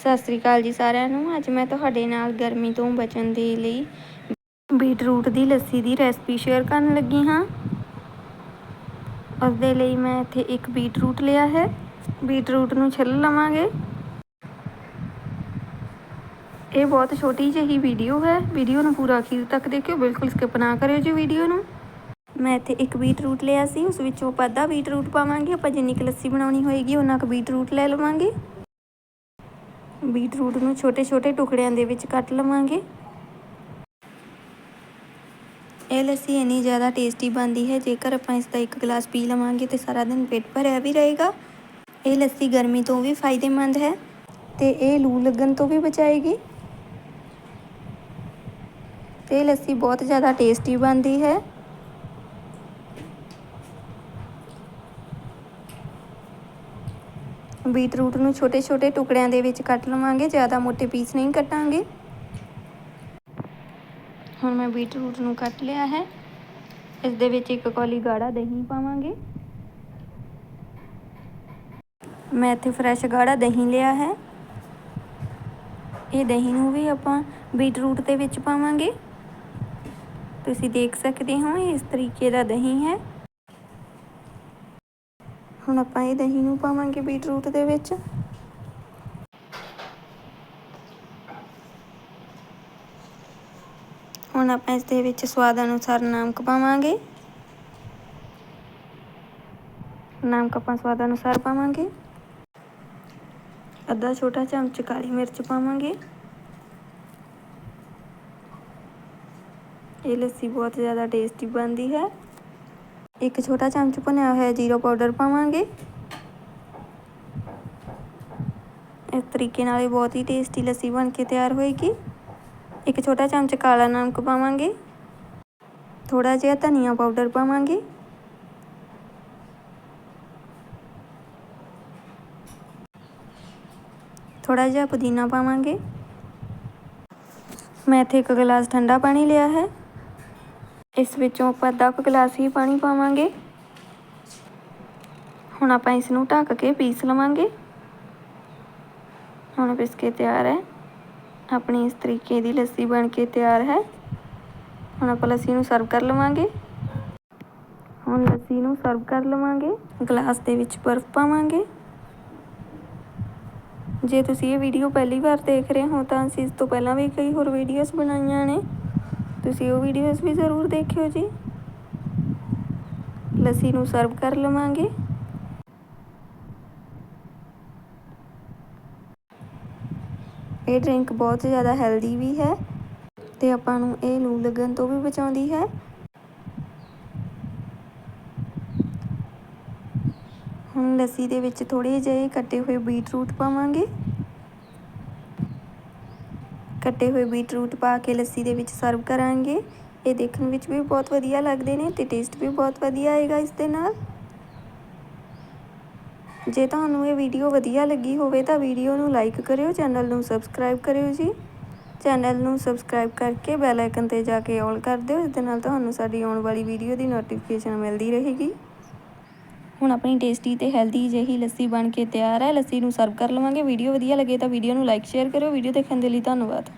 ਸਤਿ ਸ੍ਰੀ ਅਕਾਲ ਜੀ ਸਾਰਿਆਂ ਨੂੰ। ਅੱਜ ਮੈਂ ਤੁਹਾਡੇ ਨਾਲ ਗਰਮੀ ਤੋਂ ਬਚਣ ਦੇ ਲਈ ਬੀਟਰੂਟ ਦੀ ਲੱਸੀ ਦੀ ਰੈਸਪੀ ਸ਼ੇਅਰ ਕਰਨ ਲੱਗੀ ਹਾਂ। ਉਸ ਦੇ ਲਈ ਮੈਂ ਇੱਥੇ ਇੱਕ ਬੀਟਰੂਟ ਲਿਆ ਹੈ। ਬੀਟਰੂਟ ਨੂੰ ਛਿੱਲ ਲਵਾਂਗੇ। ਇਹ ਬਹੁਤ ਛੋਟੀ ਜਿਹੀ ਵੀਡੀਓ ਹੈ। ਵੀਡੀਓ ਨੂੰ ਪੂਰਾ ਅਖੀਰ ਤੱਕ ਦੇਖਿਓ। ਬਿਲਕੁਲ ਸਕਿਪ ਨਾ ਕਰਿਓ ਜੀ ਵੀਡੀਓ ਨੂੰ। ਮੈਂ ਇੱਥੇ ਇੱਕ ਬੀਟਰੂਟ ਲਿਆ ਸੀ। ਉਸ ਵਿੱਚੋਂ ਆਪਾਂ ਅੱਧਾ ਬੀਟਰੂਟ ਪਾਵਾਂਗੇ। ਆਪਾਂ ਜਿੰਨੀ ਕੁ ਲੱਸੀ ਬਣਾਉਣੀ ਹੋਏਗੀ ਉਹਨਾਂ ਕੁ ਬੀਟਰੂਟ ਲੈ ਲਵਾਂਗੇ। ਬੀਟਰੂਟ ਨੂੰ ਛੋਟੇ ਛੋਟੇ ਟੁਕੜਿਆਂ ਦੇ ਵਿੱਚ ਕੱਟ ਲਵਾਂਗੇ। ਇਹ ਲੱਸੀ ਇੰਨੀ ਜ਼ਿਆਦਾ ਟੇਸਟੀ ਬਣਦੀ ਹੈ, ਜੇਕਰ ਆਪਾਂ ਇਸ ਦਾ ਇੱਕ ਗਲਾਸ ਪੀ ਲਵਾਂਗੇ ਤੇ ਸਾਰਾ ਦਿਨ ਪੇਟ ਭਰਿਆ ਵੀ ਰਹੇਗਾ। ਇਹ ਲੱਸੀ ਗਰਮੀ ਤੋਂ ਵੀ ਫਾਇਦੇਮੰਦ ਹੈ ਤੇ ਇਹ ਲੂ ਲੱਗਣ ਤੋਂ ਵੀ ਬਚਾਏਗੀ। ਤੇ ਇਹ ਲੱਸੀ ਬਹੁਤ ਜ਼ਿਆਦਾ ਟੇਸਟੀ ਬਣਦੀ ਹੈ। ਬੀਟਰੂਟ ਨੂੰ ਛੋਟੇ ਛੋਟੇ ਟੁਕੜਿਆਂ ਦੇ ਵਿੱਚ ਕੱਟ ਲਵਾਂਗੇ, ਜ਼ਿਆਦਾ ਮੋਟੇ ਪੀਸ ਨਹੀਂ ਕੱਟਾਂਗੇ। ਹੁਣ ਮੈਂ ਬੀਟਰੂਟ ਨੂੰ ਕੱਟ ਲਿਆ ਹੈ। ਇਸ ਦੇ ਵਿੱਚ ਇੱਕ ਕੌਲੀ ਗਾੜਾ ਦਹੀਂ ਪਾਵਾਂਗੇ। ਮੈਂ ਇੱਥੇ ਫਰੈਸ਼ ਗਾੜਾ ਦਹੀਂ ਲਿਆ ਹੈ। ਇਹ ਦਹੀਂ ਨੂੰ ਵੀ ਆਪਾਂ ਬੀਟਰੂਟ ਦੇ ਵਿੱਚ ਪਾਵਾਂਗੇ। ਤੁਸੀਂ ਦੇਖ ਸਕਦੇ ਹੋ ਇਸ ਤਰੀਕੇ ਦਾ ਦਹੀਂ ਹੈ। ਹੁਣ ਆਪਾਂ ਇਹ ਦਹੀਂ ਨੂੰ ਪਾਵਾਂਗੇ ਬੀਟਰੂਟ ਦੇ ਵਿੱਚ। ਹੁਣ ਆਪਾਂ ਇਸ ਦੇ ਵਿੱਚ ਸਵਾਦ ਅਨੁਸਾਰ ਨਮਕ ਪਾਵਾਂਗੇ। ਨਮਕ ਆਪਾਂ ਸਵਾਦ ਅਨੁਸਾਰ ਪਾਵਾਂਗੇ। ਅੱਧਾ ਛੋਟਾ ਚਮਚ ਕਾਲੀ ਮਿਰਚ ਪਾਵਾਂਗੇ। ਇਹ ਲੱਸੀ ਬਹੁਤ ਜ਼ਿਆਦਾ ਟੇਸਟੀ ਬਣਦੀ ਹੈ। ਇੱਕ ਛੋਟਾ ਚਮਚ ਭੁੰਨਿਆ ਹੋਇਆ ਜੀਰਾ ਪਾਊਡਰ ਪਾਵਾਂਗੇ ਇਸ ਤਰੀਕੇ ਨਾਲ ਇਹ ਬਹੁਤ ਹੀ ਟੇਸਟੀ ਲੱਸੀ ਬਣ ਕੇ ਤਿਆਰ ਹੋਏਗੀ ਇੱਕ ਛੋਟਾ ਚਮਚ ਕਾਲਾ ਨਮਕ ਪਾਵਾਂਗੇ ਥੋੜਾ ਜਿਹਾ ਧਨੀਆ ਪਾਊਡਰ ਪਾਵਾਂਗੇ ਥੋੜਾ ਜਿਹਾ ਪੁਦੀਨਾ ਪਾਵਾਂਗੇ ਮੈਂ ਇੱਥੇ ਇੱਕ ਗਲਾਸ ਠੰਡਾ ਪਾਣੀ ਲਿਆ ਹੈ ਇਸ ਵਿੱਚੋਂ ਆਪਾਂ ਅੱਧਾ ਕੁ ਗਲਾਸ ਹੀ ਪਾਣੀ ਪਾਵਾਂਗੇ। ਹੁਣ ਆਪਾਂ ਇਸ ਨੂੰ ਢੱਕ ਕੇ ਪੀਸ ਲਵਾਂਗੇ। ਹੁਣ ਪੀਸ ਕੇ ਤਿਆਰ ਹੈ। ਆਪਣੀ ਇਸ ਤਰੀਕੇ ਦੀ ਲੱਸੀ ਬਣ ਕੇ ਤਿਆਰ ਹੈ। ਹੁਣ ਆਪਾਂ ਲੱਸੀ ਨੂੰ ਸਰਵ ਕਰ ਲਵਾਂਗੇ। ਹੁਣ ਲੱਸੀ ਨੂੰ ਸਰਵ ਕਰ ਲਵਾਂਗੇ। ਗਲਾਸ ਦੇ ਵਿੱਚ ਬਰਫ਼ ਪਾਵਾਂਗੇ। ਜੇ ਤੁਸੀਂ ਇਹ ਵੀਡੀਓ ਪਹਿਲੀ ਵਾਰ ਦੇਖ ਰਹੇ ਹੋ ਤਾਂ ਅਸੀਂ ਇਸ ਤੋਂ ਪਹਿਲਾਂ ਵੀ ਕਈ ਹੋਰ ਵੀਡੀਓਜ਼ ਬਣਾਈਆਂ ਨੇ। ਤੁਸੀਂ ਉਹ ਵੀਡੀਓਜ਼ ਵੀ ਜ਼ਰੂਰ ਦੇਖਿਓ ਜੀ। ਲੱਸੀ ਨੂੰ ਸਰਵ ਕਰ ਲਵਾਂਗੇ। ਇਹ ਡਰਿੰਕ ਬਹੁਤ ਜ਼ਿਆਦਾ ਹੈਲਦੀ ਵੀ ਹੈ ਤੇ ਆਪਾਂ ਨੂੰ ਇਹ ਲੂ ਲੱਗਣ ਤੋਂ ਵੀ ਬਚਾਉਂਦੀ ਹੈ। ਹੁਣ ਲੱਸੀ ਦੇ ਵਿੱਚ ਥੋੜੇ ਜਿਹੇ ਕੱਟੇ ਹੋਏ ਬੀਟਰੂਟ ਪਾਵਾਂਗੇ। ਕੱਟੇ ਹੋਏ ਬੀਟਰੂਟ ਪਾ ਕੇ ਲੱਸੀ ਦੇ ਵਿੱਚ ਸਰਵ ਕਰਾਂਗੇ। ਇਹ ਦੇਖਣ ਵਿੱਚ ਵੀ ਬਹੁਤ ਵਧੀਆ ਲੱਗਦੇ ਨੇ ਤੇ ਟੇਸਟ ਵੀ ਬਹੁਤ ਵਧੀਆ ਆਏਗਾ ਇਸ ਦੇ ਨਾਲ। ਜੇ ਤੁਹਾਨੂੰ ਇਹ ਵੀਡੀਓ ਵਧੀਆ ਲੱਗੀ ਹੋਵੇ ਤਾਂ ਵੀਡੀਓ ਨੂੰ ਲਾਈਕ ਕਰਿਓ, ਚੈਨਲ ਨੂੰ ਸਬਸਕ੍ਰਾਈਬ ਕਰਿਓ ਜੀ। ਚੈਨਲ ਨੂੰ ਸਬਸਕ੍ਰਾਈਬ ਕਰਕੇ ਬੈਲ ਆਈਕਨ ਤੇ ਜਾ ਕੇ ਆਲ ਕਰ ਦਿਓ, ਇਸ ਦੇ ਨਾਲ ਤੁਹਾਨੂੰ ਸਾਡੀ ਆਉਣ ਵਾਲੀ ਵੀਡੀਓ ਦੀ ਨੋਟੀਫਿਕੇਸ਼ਨ ਮਿਲਦੀ ਰਹੇਗੀ। ਹੁਣ ਆਪਣੀ ਟੇਸਟੀ ਤੇ ਹੈਲਦੀ ਜਿਹੀ ਲੱਸੀ ਬਣ ਕੇ ਤਿਆਰ ਹੈ, ਲੱਸੀ ਨੂੰ ਸਰਵ ਕਰ ਲਵਾਂਗੇ। ਵੀਡੀਓ ਵਧੀਆ ਲੱਗੇ ਤਾਂ ਵੀਡੀਓ ਨੂੰ ਲਾਈਕ ਸ਼ੇਅਰ ਕਰਿਓ। ਵੀਡੀਓ ਦੇਖਣ ਦੇ ਲਈ ਧੰਨਵਾਦ।